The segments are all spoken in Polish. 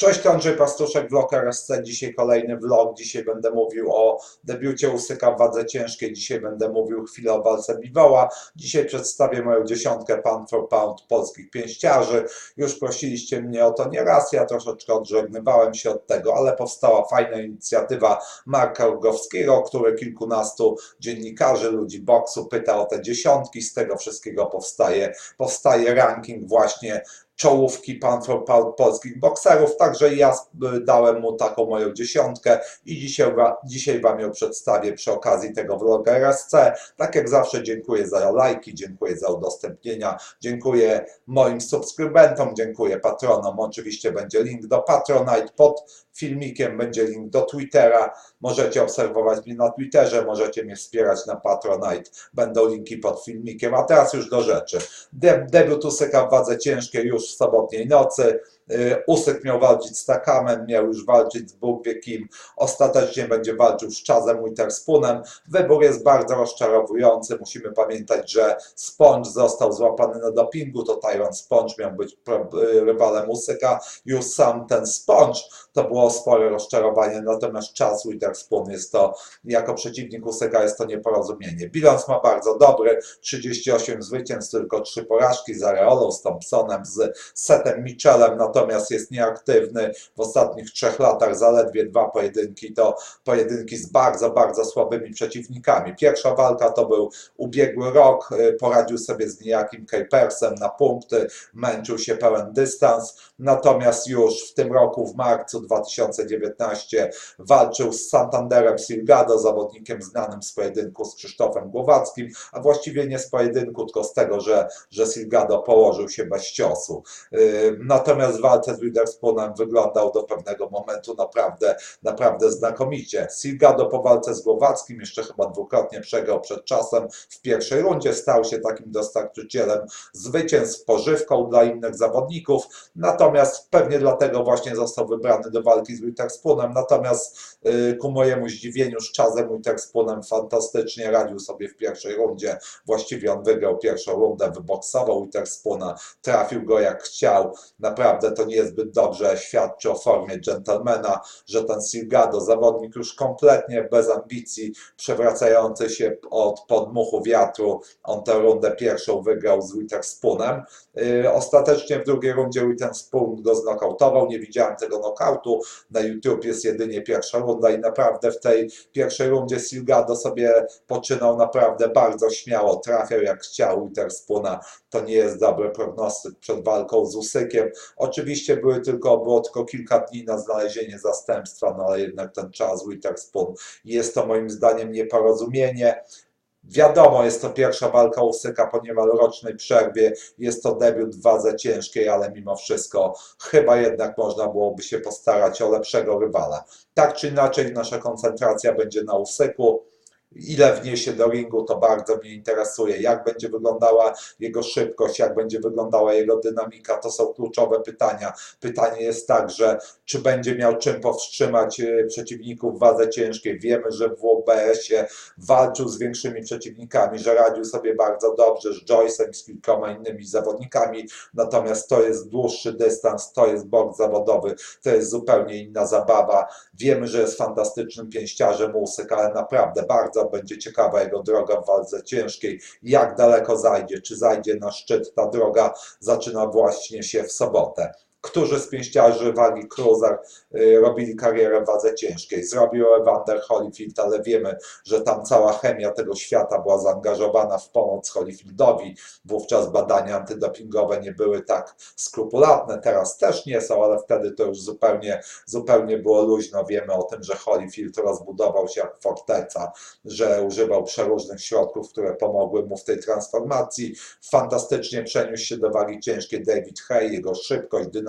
Cześć, to Andrzej Pastuszek, vlog RSC. Dzisiaj kolejny vlog. Dzisiaj będę mówił o debiucie Usyka w wadze ciężkiej. Dzisiaj będę mówił chwilę o walce Biwoła. Dzisiaj przedstawię moją dziesiątkę pound for pound polskich pięściarzy. Już prosiliście mnie o to nieraz, ja troszeczkę odżegnywałem się od tego, ale powstała fajna inicjatywa Marka Rogowskiego, który kilkunastu dziennikarzy, ludzi boksu pyta o te dziesiątki. Z tego wszystkiego powstaje, powstaje ranking właśnie czołówki polskich bokserów, także ja y, dałem mu taką moją dziesiątkę i dzisiaj, dzisiaj Wam ją przedstawię przy okazji tego vloga RSC. Tak jak zawsze dziękuję za lajki, dziękuję za udostępnienia, dziękuję moim subskrybentom, dziękuję patronom. Oczywiście będzie link do Patronite pod filmikiem, będzie link do Twittera. Możecie obserwować mnie na Twitterze, możecie mnie wspierać na Patronite, będą linki pod filmikiem. A teraz już do rzeczy. De debiut Usyka w wadze ciężkiej już w sobotniej nocy. Y, Usyk miał walczyć z Takamem, miał już walczyć z Bóg wie kim. Ostatecznie będzie walczył z Chazem Witherspoonem. Wybór jest bardzo rozczarowujący. Musimy pamiętać, że Sponge został złapany na dopingu. To Tyron Sponge miał być y, rywalem Usyka. Już sam ten Sponge to było spore rozczarowanie. Natomiast Chaz Witherspoon jest to, jako przeciwnik Usyka jest to nieporozumienie. Bilans ma bardzo dobry. 38 zwycięstw, tylko 3 porażki z Areolą, z Thompsonem, z Setem Michelem, natomiast jest nieaktywny w ostatnich trzech latach, zaledwie dwa pojedynki, to pojedynki z bardzo, bardzo słabymi przeciwnikami. Pierwsza walka to był ubiegły rok, y, poradził sobie z niejakim Kuipersem na punkty, męczył się pełen dystans, natomiast już w tym roku, w marcu 2019 walczył z Santanderem Silgado, zawodnikiem znanym z pojedynku z Krzysztofem Głowackim, a właściwie nie z pojedynku, tylko z tego, że, że Silgado położył się bez ciosu. Yy, Natomiast walce z Witherspoonem wyglądał do pewnego momentu naprawdę, naprawdę znakomicie. Silgado po walce z Głowackim jeszcze chyba dwukrotnie przegrał przed czasem w pierwszej rundzie, stał się takim dostarczycielem zwycięstw, pożywką dla innych zawodników, natomiast pewnie dlatego właśnie został wybrany do walki z Witherspoonem, natomiast yy, ku mojemu zdziwieniu z Chazem Witherspoonem fantastycznie radził sobie w pierwszej rundzie, właściwie on wygrał pierwszą rundę, wyboksował Witherspoona, trafił go jak chciał, naprawdę to niezbyt dobrze świadczy o formie dżentelmena, że ten Silgado, zawodnik już kompletnie bez ambicji, przewracający się od podmuchu wiatru, on tę rundę pierwszą wygrał z Witherspoonem. Yy, Ostatecznie w drugiej rundzie Witherspoon go znokautował, nie widziałem tego nokautu, na YouTube jest jedynie pierwsza runda i naprawdę w tej pierwszej rundzie Silgado sobie poczynał naprawdę bardzo śmiało, trafiał jak chciał Witherspoona, to nie jest dobry prognostyk przed walką z Usykiem. Były tylko, było tylko kilka dni na znalezienie zastępstwa, no ale jednak ten czas Witherspoon jest to moim zdaniem nieporozumienie. Wiadomo, jest to pierwsza walka Usyka po niemal rocznej przerwie, jest to debiut w wadze ciężkiej, ale mimo wszystko chyba jednak można byłoby się postarać o lepszego rywala. Tak czy inaczej, nasza koncentracja będzie na Usyku. Ile wniesie do ringu, to bardzo mnie interesuje. Jak będzie wyglądała jego szybkość, jak będzie wyglądała jego dynamika, to są kluczowe pytania. Pytanie jest także, czy będzie miał czym powstrzymać e, przeciwników wadze ciężkiej. Wiemy, że w WBS-ie walczył z większymi przeciwnikami, że radził sobie bardzo dobrze z Joyce'em, z kilkoma innymi zawodnikami, natomiast to jest dłuższy dystans, to jest bok zawodowy, to jest zupełnie inna zabawa. Wiemy, że jest fantastycznym pięściarzem Usyk, ale naprawdę bardzo będzie ciekawa jego droga w walce ciężkiej. Jak daleko zajdzie? Czy zajdzie na szczyt? Ta droga zaczyna właśnie się w sobotę. Którzy z pięściarzy wagi cruiser y, robili karierę w wadze ciężkiej? Zrobił Evander Holyfield, ale wiemy, że tam cała chemia tego świata była zaangażowana w pomoc Holyfieldowi. Wówczas badania antydopingowe nie były tak skrupulatne, teraz też nie są, ale wtedy to już zupełnie, zupełnie było luźno. Wiemy o tym, że Holyfield rozbudował się jak forteca, że używał przeróżnych środków, które pomogły mu w tej transformacji. Fantastycznie przeniósł się do wagi ciężkiej David Hay, jego szybkość, dynamika,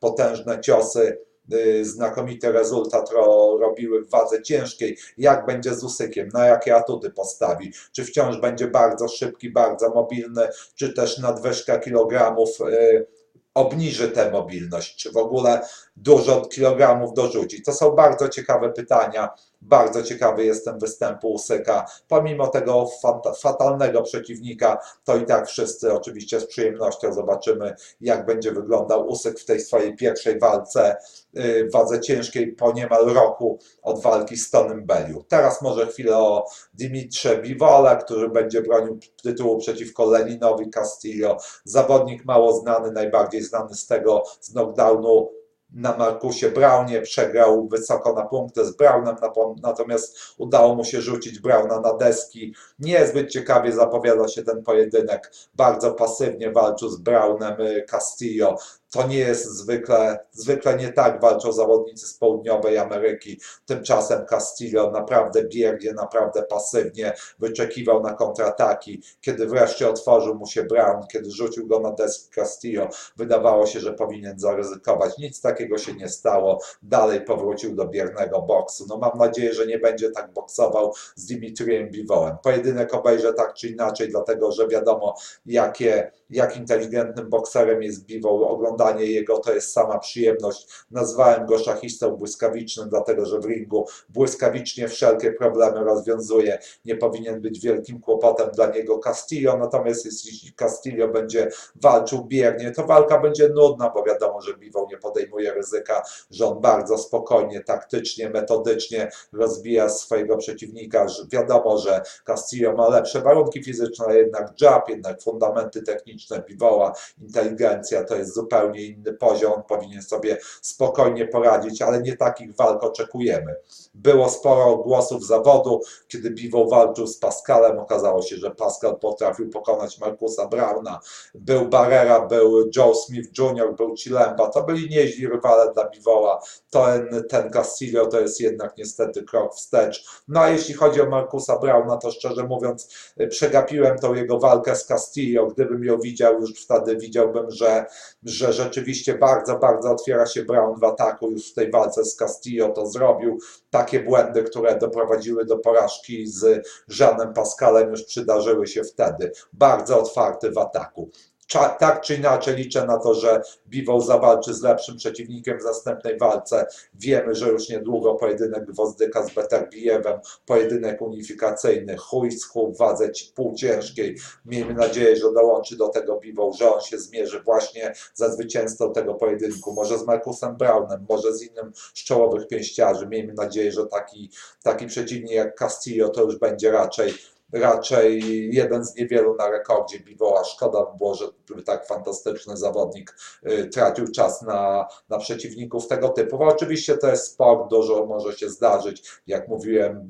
potężne ciosy, y, znakomity rezultat ro, robiły w wadze ciężkiej. Jak będzie z Usykiem, na jakie atuty postawi? Czy wciąż będzie bardzo szybki, bardzo mobilny, czy też nadwyżka kilogramów y, obniży tę mobilność, czy w ogóle dużo kilogramów dorzuci? To są bardzo ciekawe pytania. Bardzo ciekawy jestem występu Usyka. Pomimo tego fata, fatalnego przeciwnika, to i tak wszyscy oczywiście z przyjemnością zobaczymy, jak będzie wyglądał Usyk w tej swojej pierwszej walce y, w wadze ciężkiej po niemal roku od walki z Tonym Belliu. Teraz może chwilę o Dimitrze Bivole, który będzie bronił tytułu przeciwko Leninowi Castillo. Zawodnik mało znany, najbardziej znany z tego z knockdownu na Markusie Brownie, przegrał wysoko na punkty z Brownem, natomiast udało mu się rzucić Browna na deski. Niezbyt ciekawie zapowiada się ten pojedynek. Bardzo pasywnie walczył z Brownem y, Castillo. To nie jest zwykle, zwykle nie tak walczą zawodnicy z południowej Ameryki. Tymczasem Castillo naprawdę biegnie, naprawdę pasywnie, wyczekiwał na kontrataki. Kiedy wreszcie otworzył mu się Brown, kiedy rzucił go na deski Castillo, wydawało się, że powinien zaryzykować. Nic takiego się nie stało. Dalej powrócił do biernego boksu. No mam nadzieję, że nie będzie tak boksował z Dimitrijem Biwołem. Pojedynek obejrzę tak czy inaczej, dlatego że wiadomo, jakie, jak inteligentnym bokserem jest Biwoł. Jego to jest sama przyjemność. Nazwałem go szachistą błyskawicznym, dlatego że w ringu błyskawicznie wszelkie problemy rozwiązuje. Nie powinien być wielkim kłopotem dla niego Castillo, natomiast jeśli Castillo będzie walczył biernie, to walka będzie nudna, bo wiadomo, że Biwoł nie podejmuje ryzyka, że on bardzo spokojnie, taktycznie, metodycznie rozbija swojego przeciwnika. Wiadomo, że Castillo ma lepsze warunki fizyczne, jednak jab, jednak fundamenty techniczne Biwoła, inteligencja to jest zupełnie inny poziom. Powinien sobie spokojnie poradzić, ale nie takich walk oczekujemy. Było sporo głosów zawodu, kiedy Biwoł walczył z Pascalem. Okazało się, że Pascal potrafił pokonać Markusa Brauna. Był Barrera, był Joe Smith Jr., był Chilemba. To byli nieźli rywale dla Biwoła. Ten, ten Castillo to jest jednak niestety krok wstecz. No a jeśli chodzi o Markusa Brauna, to szczerze mówiąc przegapiłem tą jego walkę z Castillo. Gdybym ją widział, już wtedy widziałbym, że, że rzeczywiście bardzo, bardzo otwiera się Brown w ataku. Już w tej walce z Castillo to zrobił. Takie błędy, które doprowadziły do porażki z Żanem Pascalem już przydarzyły się wtedy. Bardzo otwarty w ataku. Tak czy inaczej liczę na to, że Biwoł zawalczy z lepszym przeciwnikiem w następnej walce. Wiemy, że już niedługo pojedynek Gwozdyka z Beterbijewem, pojedynek unifikacyjny, chuj z chuj wadze ci- półciężkiej. Miejmy nadzieję, że dołączy do tego Biwoł, że on się zmierzy właśnie za zwycięzcą tego pojedynku. Może z Markusem Brownem, może z innym z czołowych pięściarzy. Miejmy nadzieję, że taki, taki przeciwnik jak Castillo to już będzie raczej raczej jeden z niewielu na rekordzie Biwoła. Szkoda by było, że tak fantastyczny zawodnik y, tracił czas na, na przeciwników tego typu. Bo oczywiście to jest sport, dużo może się zdarzyć. Jak mówiłem,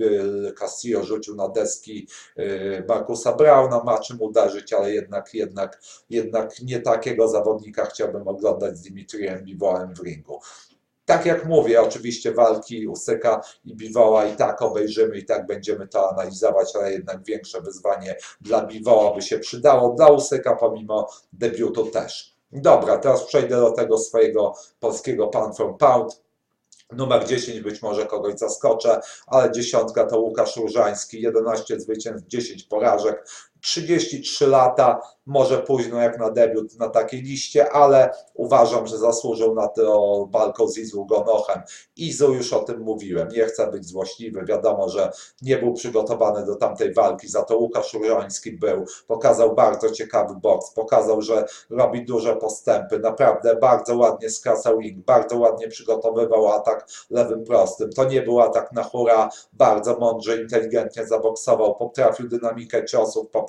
Castillo rzucił na deski y, Markusa Brauna, ma czym uderzyć, ale jednak, jednak, jednak nie takiego zawodnika chciałbym oglądać z Dimitrijem Biwołem w ringu. Tak jak mówię, oczywiście walki Usyka i Biwoła i tak obejrzymy, i tak będziemy to analizować, ale jednak większe wyzwanie dla Biwoła by się przydało, dla Usyka pomimo debiutu też. Dobra, teraz przejdę do tego swojego polskiego Pound from Pound. Numer 10 być może kogoś zaskoczę, ale dziesiątka to Łukasz Różański, 11 zwycięstw, 10 porażek, 33 lata, może późno jak na debiut na takiej liście, ale uważam, że zasłużył na to walką z Izu Gonochem. Izu już o tym mówiłem, nie chcę być złośliwy, wiadomo, że nie był przygotowany do tamtej walki, za to Łukasz Różański był, pokazał bardzo ciekawy boks, pokazał, że robi duże postępy, naprawdę bardzo ładnie skracał ring, bardzo ładnie przygotowywał atak lewym prostym. To nie był atak na hura, bardzo mądrze, inteligentnie zaboksował, poprawił dynamikę ciosów, poprawił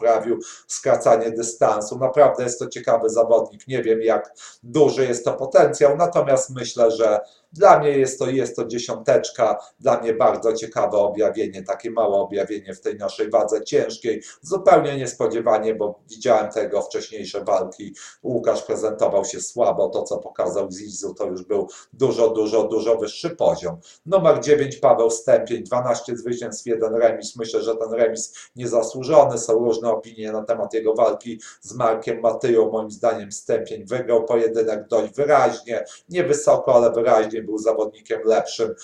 skracanie dystansu. Naprawdę jest to ciekawy zawodnik. Nie wiem, jak duży jest to potencjał, natomiast myślę, że dla mnie jest to, jest to dziesiąteczka. Dla mnie bardzo ciekawe objawienie, takie małe objawienie w tej naszej wadze ciężkiej. Zupełnie niespodziewanie, bo widziałem tego wcześniejsze walki. Łukasz prezentował się słabo. To, co pokazał Zizu, to już był dużo, dużo, dużo wyższy poziom. Numer 9 Paweł Stępień, 12 zwycięstw, jeden remis. Myślę, że ten remis niezasłużony. Są różne opinie na temat jego walki z Markiem Matyją. Moim zdaniem Stępień wygrał pojedynek dość wyraźnie, nie wysoko, ale wyraźnie był zawodnikiem lepszym.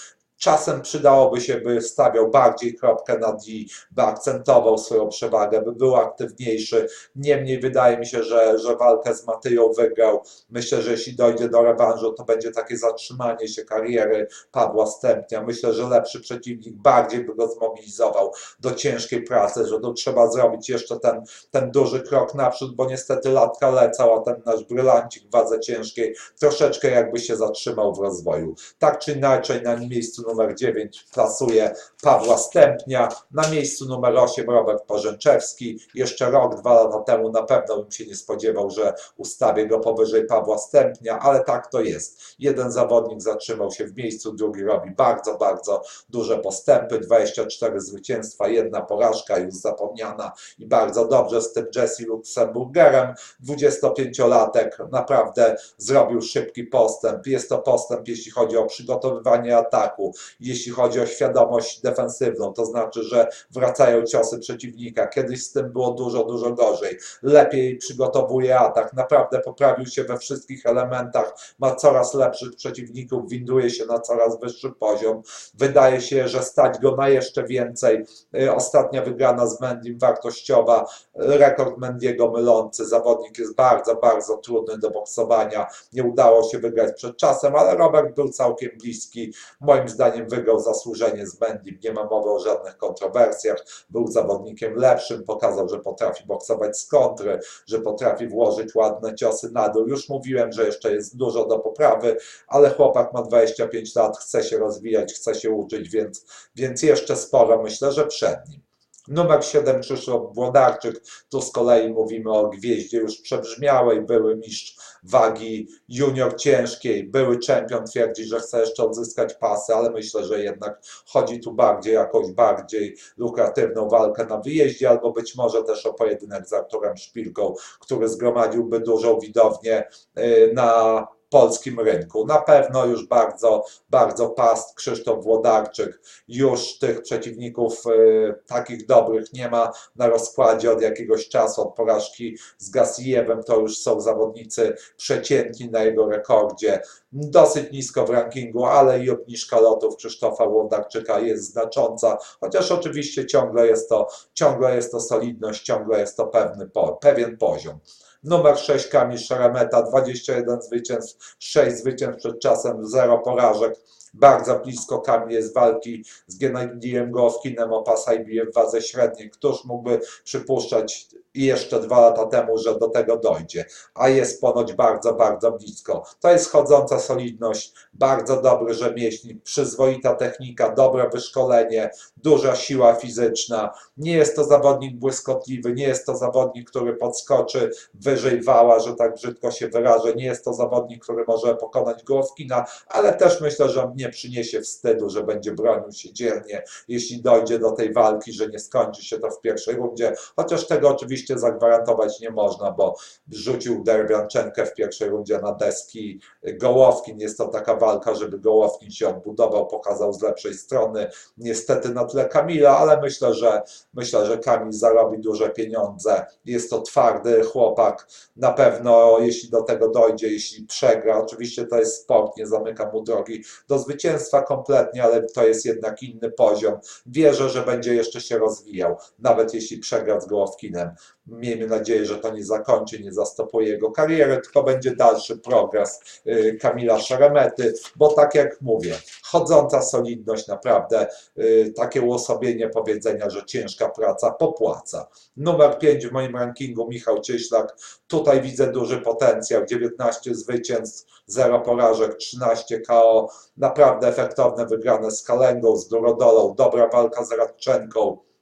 Czasem przydałoby się, by stawiał bardziej kropkę na D, by akcentował swoją przewagę, by był aktywniejszy. Niemniej wydaje mi się, że, że walkę z Matyją wygrał. Myślę, że jeśli dojdzie do rewanżu, to będzie takie zatrzymanie się kariery Pawła Stępnia. Myślę, że lepszy przeciwnik bardziej by go zmobilizował do ciężkiej pracy, że to trzeba zrobić jeszcze ten, ten duży krok naprzód, bo niestety latka lecał, a ten nasz brylancik w wadze ciężkiej troszeczkę jakby się zatrzymał w rozwoju. Tak czy inaczej, na miejscu numer 9 plasuje Pawła Stępnia, na miejscu numer 8 Robert Porzęczewski. Jeszcze rok, dwa lata temu na pewno bym się nie spodziewał, że ustawię go powyżej Pawła Stępnia, ale tak to jest. Jeden zawodnik zatrzymał się w miejscu, drugi robi bardzo, bardzo duże postępy. 24 zwycięstwa, jedna porażka już zapomniana i bardzo dobrze z tym Jesse Luxemburgerem. 25-latek naprawdę zrobił szybki postęp. Jest to postęp, jeśli chodzi o przygotowywanie ataku, jeśli chodzi o świadomość defensywną, to znaczy, że wracają ciosy przeciwnika. Kiedyś z tym było dużo, dużo gorzej. Lepiej przygotowuje atak, naprawdę poprawił się we wszystkich elementach, ma coraz lepszych przeciwników, winduje się na coraz wyższy poziom. Wydaje się, że stać go na jeszcze więcej. Y, Ostatnia wygrana z Mendim wartościowa, rekord Mendiego mylący. Zawodnik jest bardzo, bardzo trudny do boksowania. Nie udało się wygrać przed czasem, ale Robert był całkiem bliski. Moim zdaniem wygrał zasłużenie z Mendim. Nie ma mowy o żadnych kontrowersjach. Był zawodnikiem lepszym, pokazał, że potrafi boksować z kontry, że potrafi włożyć ładne ciosy na dół. Już mówiłem, że jeszcze jest dużo do poprawy, ale chłopak ma 25 lat, chce się rozwijać, chce się uczyć, więc, więc jeszcze sporo myślę, że przed nim. Numer 7 Krzysztof Włodarczyk, tu z kolei mówimy o gwieździe już przebrzmiałej, były mistrz wagi junior ciężkiej, były czempion, twierdzi, że chce jeszcze odzyskać pasy, ale myślę, że jednak chodzi tu bardziej jakąś bardziej lukratywną walkę na wyjeździe, albo być może też o pojedynek z Arturem Szpilką, który zgromadziłby dużą widownię y, na polskim rynku. Na pewno już bardzo, bardzo past Krzysztof Włodarczyk. Już tych przeciwników y, takich dobrych nie ma na rozkładzie od jakiegoś czasu, od porażki z Gasijewem. To już są zawodnicy przeciętni na jego rekordzie. Dosyć nisko w rankingu, ale i obniżka lotów Krzysztofa Włodarczyka jest znacząca, chociaż oczywiście ciągle jest to, ciągle jest to solidność, ciągle jest to pewny, pewien poziom. Numer 6 Kamil Szeremeta, 21 zwycięstw, 6 zwycięstw przed czasem, 0 porażek. Bardzo blisko Kamil jest walki z Gennadijem Gołowkinem o pasa IBF w wadze średniej. Któż mógłby przypuszczać jeszcze dwa lata temu, że do tego dojdzie? A jest ponoć bardzo, bardzo blisko. To jest chodząca solidność, bardzo dobry rzemieślnik, przyzwoita technika, dobre wyszkolenie, duża siła fizyczna. Nie jest to zawodnik błyskotliwy, nie jest to zawodnik, który podskoczy wyżej wała, że tak brzydko się wyrażę. Nie jest to zawodnik, który może pokonać Gołowkina, ale też myślę, że on nie przyniesie wstydu, że będzie bronił się dzielnie, jeśli dojdzie do tej walki, że nie skończy się to w pierwszej rundzie. Chociaż tego oczywiście zagwarantować nie można, bo rzucił Derwianczenkę w pierwszej rundzie na deski Gołowkin. Jest to taka walka, żeby Gołowkin się odbudował, pokazał z lepszej strony. Niestety na tle Kamila, ale myślę, że myślę, że Kamil zarobi duże pieniądze. Jest to twardy chłopak. Na pewno, jeśli do tego dojdzie, jeśli przegra, oczywiście to jest sport, nie zamyka mu drogi do zwycięstwa kompletnie, ale to jest jednak inny poziom. Wierzę, że będzie jeszcze się rozwijał, nawet jeśli przegra z Gołowkinem. Miejmy nadzieję, że to nie zakończy, nie zastopuje jego kariery, tylko będzie dalszy progres y, Kamila Szeremety, bo tak jak mówię, chodząca solidność, naprawdę y, takie uosobienie powiedzenia, że ciężka praca popłaca. Numer 5 w moim rankingu Michał Cieślak. Tutaj widzę duży potencjał. 19 zwycięstw, 0 porażek, 13 KO. Naprawdę efektowne wygrane z Kalengą, z Durodolą. Dobra walka z Radczenką.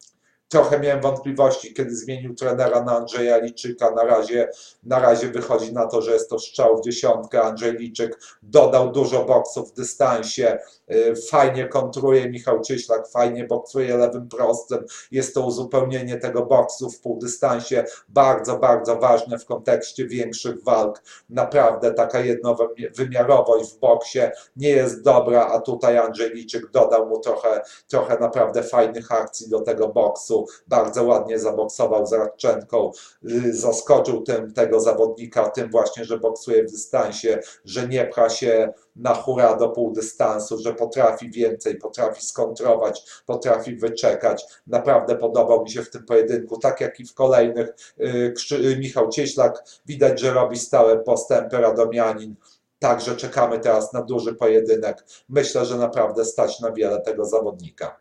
Trochę miałem wątpliwości, kiedy zmienił trenera na Andrzeja Liczyka. Na razie, na razie wychodzi na to, że jest to strzał w dziesiątkę. Andrzej Liczyk dodał dużo boksów w dystansie. Y, Fajnie kontruje Michał Cieślak, fajnie boksuje lewym prostym. Jest to uzupełnienie tego boksu w półdystansie. Bardzo, bardzo ważne w kontekście większych walk. Naprawdę taka jednowymiarowość w boksie nie jest dobra, a tutaj Andrzej Liczyk dodał mu trochę, trochę naprawdę fajnych akcji do tego boksu. bardzo ładnie zaboksował z Radczenką, y, zaskoczył tym, tego zawodnika tym właśnie, że boksuje w dystansie, że nie pcha się na hura do pół dystansu, że potrafi więcej, potrafi skontrować, potrafi wyczekać. Naprawdę podobał mi się w tym pojedynku, tak jak i w kolejnych. Y, y, Michał Cieślak widać, że robi stałe postępy Radomianin. Także czekamy teraz na duży pojedynek. Myślę, że naprawdę stać na wiele tego zawodnika.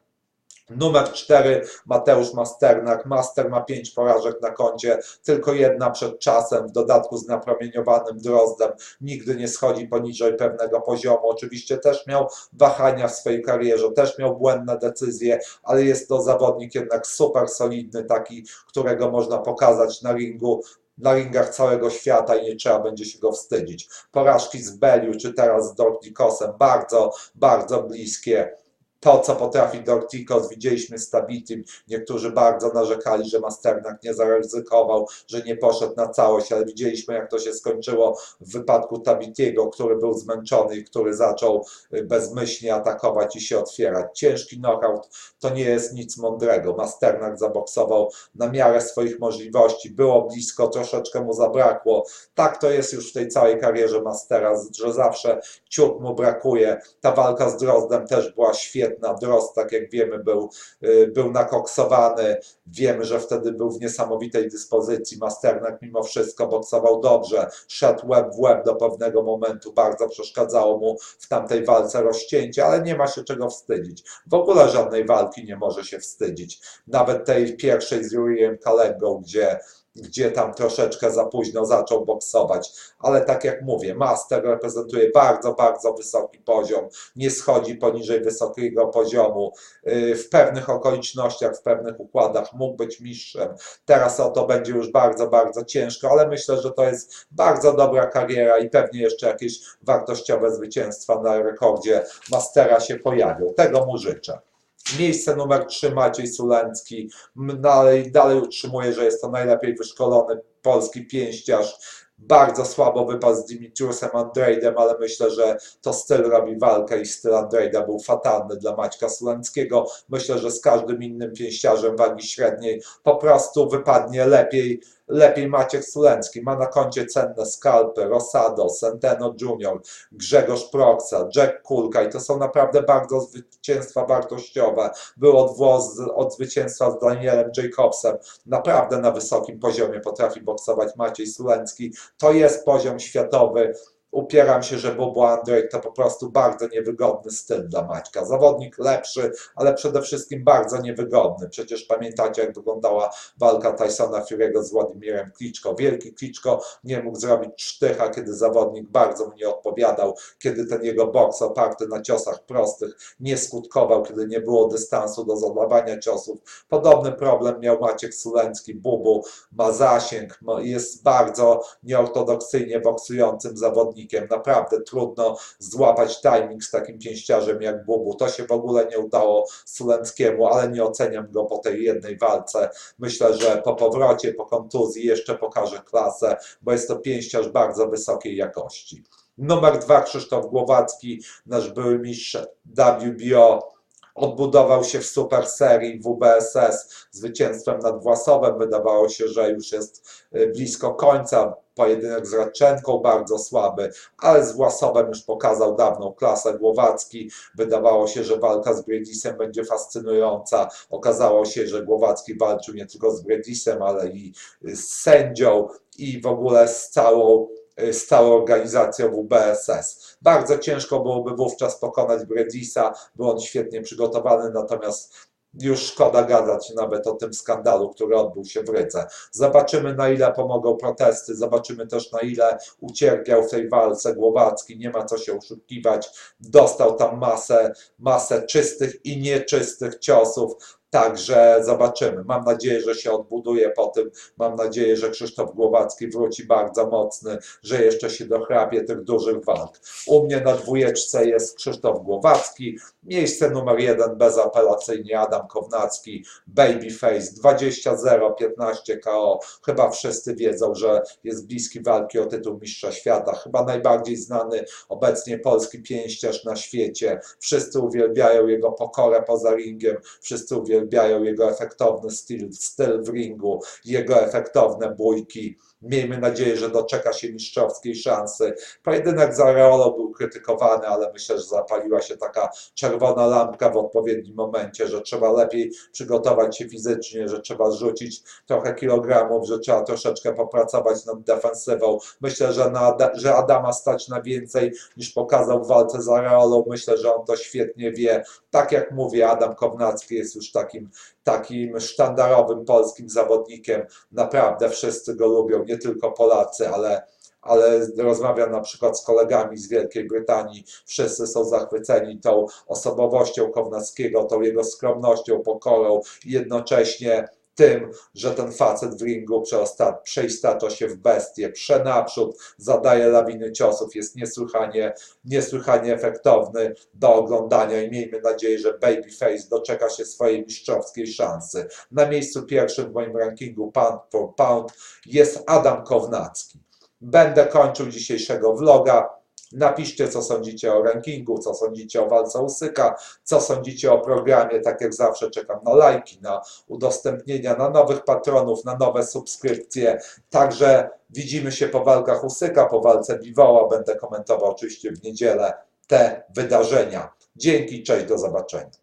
Numer 4 Mateusz Masternak. Master ma 5 porażek na koncie, tylko jedna przed czasem, w dodatku z napromieniowanym drozdem. Nigdy nie schodzi poniżej pewnego poziomu. Oczywiście też miał wahania w swojej karierze, też miał błędne decyzje, ale jest to zawodnik jednak super solidny, taki, którego można pokazać na ringu na ringach całego świata i nie trzeba będzie się go wstydzić. Porażki z Beliu, czy teraz z Dortikosem, bardzo, bardzo bliskie. To, co potrafi Dortikos, widzieliśmy z Tabitim. Niektórzy bardzo narzekali, że Masternak nie zaryzykował, że nie poszedł na całość, ale widzieliśmy, jak to się skończyło w wypadku Tabitiego, który był zmęczony i który zaczął y, bezmyślnie atakować i się otwierać. Ciężki knockout to nie jest nic mądrego. Masternak zaboksował na miarę swoich możliwości. Było blisko, troszeczkę mu zabrakło. Tak to jest już w tej całej karierze Mastera, że zawsze ciut mu brakuje. Ta walka z Drozdem też była świetna. Drozd, tak jak wiemy, był, y, był nakoksowany. Wiemy, że wtedy był w niesamowitej dyspozycji. Masternak mimo wszystko boksował dobrze. Szedł łeb w łeb do pewnego momentu. Bardzo przeszkadzało mu w tamtej walce rozcięcie, ale nie ma się czego wstydzić. W ogóle żadnej walki nie może się wstydzić. Nawet tej pierwszej z Juriem Kalegą, gdzie gdzie tam troszeczkę za późno zaczął boksować, ale tak jak mówię, Master reprezentuje bardzo, bardzo wysoki poziom, nie schodzi poniżej wysokiego poziomu, Yy, w pewnych okolicznościach, w pewnych układach mógł być mistrzem, teraz o to będzie już bardzo, bardzo ciężko, ale myślę, że to jest bardzo dobra kariera i pewnie jeszcze jakieś wartościowe zwycięstwa na rekordzie Mastera się pojawią, tego mu życzę. Miejsce numer 3 Maciej Sulencki. Dalej, dalej utrzymuje, że jest to najlepiej wyszkolony polski pięściarz. Bardzo słabo wypadł z Dimitriusem Andrejdem, ale myślę, że to styl robi walkę i styl Andrejda był fatalny dla Maćka Sulenckiego. Myślę, że z każdym innym pięściarzem wagi średniej po prostu wypadnie lepiej, lepiej Maciek Sulencki. Ma na koncie cenne skalpy, Rosado, Centeno Junior, Grzegorz Proksa, Jack Kulka i to są naprawdę bardzo zwycięstwa wartościowe. Był odwłos od zwycięstwa z Danielem Jacobsem. Naprawdę na wysokim poziomie potrafi boksować Maciej Sulencki. To jest poziom światowy. Upieram się, że Bobo Andrzej to po prostu bardzo niewygodny styl dla Maćka. Zawodnik lepszy, ale przede wszystkim bardzo niewygodny. Przecież pamiętacie, jak wyglądała walka Tysona Fury'ego z Władimirem Kliczko. Wielki Kliczko nie mógł zrobić sztycha, kiedy zawodnik bardzo mu nie odpowiadał, kiedy ten jego boks oparty na ciosach prostych nie skutkował, kiedy nie było dystansu do zadawania ciosów. Podobny problem miał Maciek Sulencki. Bubu ma zasięg, jest bardzo nieortodoksyjnie boksującym zawodnikiem. Naprawdę trudno złapać timing z takim pięściarzem jak Bubu. To się w ogóle nie udało Sulenckiemu, ale nie oceniam go po tej jednej walce. Myślę, że po powrocie, po kontuzji jeszcze pokaże klasę, bo jest to pięściarz bardzo wysokiej jakości. Numer dwa Krzysztof Głowacki, nasz były mistrz WBO. Odbudował się w super serii WBSS zwycięstwem nad Własowem. Wydawało się, że już jest y, blisko końca. Pojedynek z Radczenką bardzo słaby, ale z Własowem już pokazał dawną klasę Głowacki. Wydawało się, że walka z Bredisem będzie fascynująca. Okazało się, że Głowacki walczył nie tylko z Bredisem, ale i z sędzią i w ogóle z całą, z całą organizacją WBSS. Bardzo ciężko byłoby wówczas pokonać Bredisa, był on świetnie przygotowany, natomiast już szkoda gadać nawet o tym skandalu, który odbył się w Rydze. Zobaczymy na ile pomogą protesty, zobaczymy też na ile ucierpiał w tej walce Głowacki, nie ma co się oszukiwać. Dostał tam masę, masę czystych i nieczystych ciosów. Także zobaczymy. Mam nadzieję, że się odbuduje po tym. Mam nadzieję, że Krzysztof Głowacki wróci bardzo mocny, że jeszcze się dochrapie tych dużych walk. U mnie na dwójeczce jest Krzysztof Głowacki. Miejsce numer jeden bezapelacyjnie Adam Kownacki. Babyface 20-0, 15 KO. Chyba wszyscy wiedzą, że jest bliski walki o tytuł mistrza świata. Chyba najbardziej znany obecnie polski pięściarz na świecie. Wszyscy uwielbiają jego pokorę poza ringiem. Wszyscy uwielbiają uwielbiają jego efektowny styl, styl w ringu, jego efektowne bójki. Miejmy nadzieję, że doczeka się mistrzowskiej szansy. Pojedynek z Areolo był krytykowany, ale myślę, że zapaliła się taka czerwona lampka w odpowiednim momencie, że trzeba lepiej przygotować się fizycznie, że trzeba zrzucić trochę kilogramów, że trzeba troszeczkę popracować nad defensywą. Myślę, że, na, że Adama stać na więcej niż pokazał w walce z Areolą. Myślę, że on to świetnie wie. Tak jak mówię, Adam Kownacki jest już takim, takim sztandarowym polskim zawodnikiem. Naprawdę wszyscy go lubią, nie tylko Polacy, ale ale rozmawiam na przykład z kolegami z Wielkiej Brytanii, wszyscy są zachwyceni tą osobowością Kownackiego, tą jego skromnością, pokorą i jednocześnie tym, że ten facet w ringu przeosta- przeistato się w bestię, przenaprzód, zadaje lawiny ciosów, jest niesłychanie, niesłychanie efektowny do oglądania i miejmy nadzieję, że Babyface doczeka się swojej mistrzowskiej szansy. Na miejscu pierwszym w moim rankingu pound for pound jest Adam Kownacki. Będę kończył dzisiejszego vloga. Napiszcie, co sądzicie o rankingu, co sądzicie o walce Usyka, co sądzicie o programie. Tak jak zawsze czekam na lajki, na udostępnienia, na nowych patronów, na nowe subskrypcje. Także widzimy się po walkach Usyka, po walce Biwoła. Będę komentował oczywiście w niedzielę te wydarzenia. Dzięki, cześć, do zobaczenia.